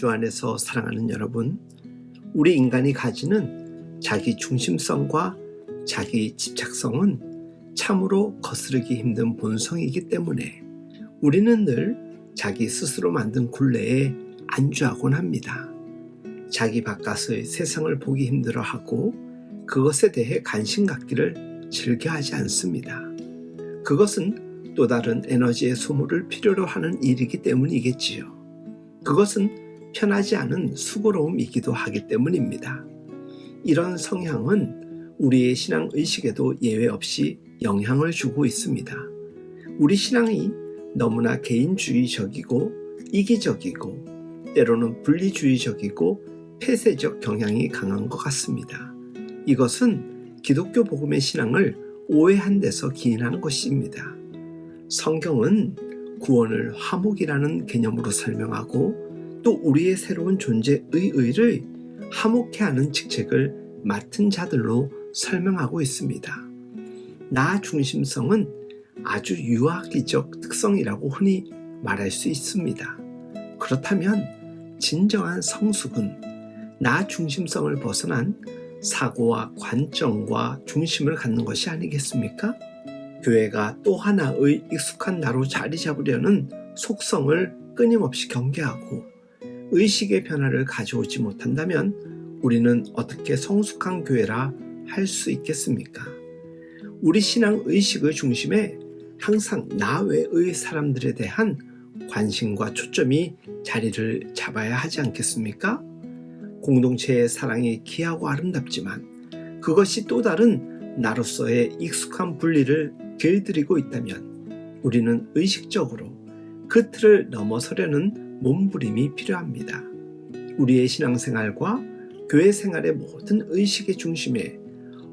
주 안에서 사랑하는 여러분, 우리 인간이 가지는 자기 중심성과 자기 집착성은 참으로 거스르기 힘든 본성이기 때문에 우리는 늘 자기 스스로 만든 굴레에 안주하곤 합니다. 자기 바깥의 세상을 보기 힘들어하고 그것에 대해 관심 갖기를 즐겨하지 않습니다. 그것은 또 다른 에너지의 소모를 필요로 하는 일이기 때문이겠지요. 그것은 편하지 않은 수고로움이기도 하기 때문입니다. 이런 성향은 우리의 신앙 의식에도 예외 없이 영향을 주고 있습니다. 우리 신앙이 너무나 개인주의적이고 이기적이고 때로는 분리주의적이고 폐쇄적 경향이 강한 것 같습니다. 이것은 기독교 복음의 신앙을 오해한 데서 기인한 것입니다. 성경은 구원을 화목이라는 개념으로 설명하고 또 우리의 새로운 존재의 의를 화목해 하는 직책을 맡은 자들로 설명하고 있습니다. 나 중심성은 아주 유아기적 특성이라고 흔히 말할 수 있습니다. 그렇다면 진정한 성숙은 나 중심성을 벗어난 사고와 관점과 중심을 갖는 것이 아니겠습니까? 교회가 또 하나의 익숙한 나로 자리 잡으려는 속성을 끊임없이 경계하고 의식의 변화를 가져오지 못한다면 우리는 어떻게 성숙한 교회라 할 수 있겠습니까? 우리 신앙 의식의 중심에 항상 나 외의 사람들에 대한 관심과 초점이 자리를 잡아야 하지 않겠습니까? 공동체의 사랑이 귀하고 아름답지만 그것이 또 다른 나로서의 익숙한 분리를 길들이고 있다면 우리는 의식적으로 그 틀을 넘어서려는 몸부림이 필요합니다. 우리의 신앙생활과 교회 생활의 모든 의식의 중심에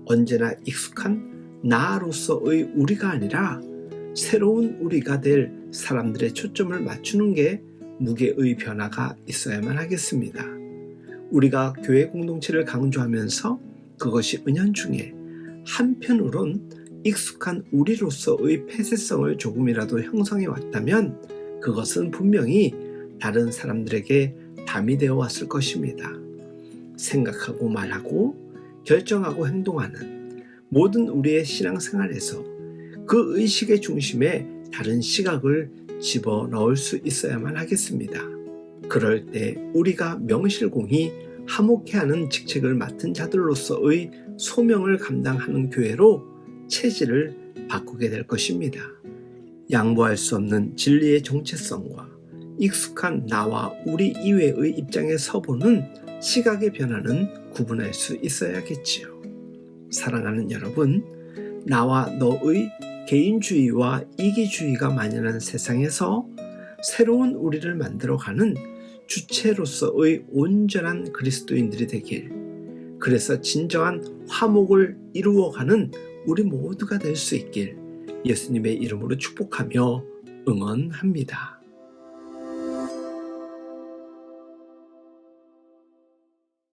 언제나 익숙한 나로서의 우리가 아니라 새로운 우리가 될 사람들의 초점을 맞추는 게 무게의 변화가 있어야만 하겠습니다. 우리가 교회 공동체를 강조하면서 그것이 은연중에 한편으론 익숙한 우리로서의 폐쇄성을 조금이라도 형성해 왔다면 그것은 분명히 다른 사람들에게 담이 되어 왔을 것입니다. 생각하고 말하고 결정하고 행동하는 모든 우리의 신앙생활에서 그 의식의 중심에 다른 시각을 집어 넣을 수 있어야만 하겠습니다. 그럴 때 우리가 명실공히 화목해하는 직책을 맡은 자들로서의 소명을 감당하는 교회로 체질을 바꾸게 될 것입니다. 양보할 수 없는 진리의 정체성과 익숙한 나와 우리 이외의 입장에 서보는 시각의 변화는 구분할 수 있어야겠지요. 사랑하는 여러분, 나와 너의 개인주의와 이기주의가 만연한 세상에서 새로운 우리를 만들어가는 주체로서의 온전한 그리스도인들이 되길, 그래서 진정한 화목을 이루어가는 우리 모두가 될 수 있길 예수님의 이름으로 축복하며 응원합니다.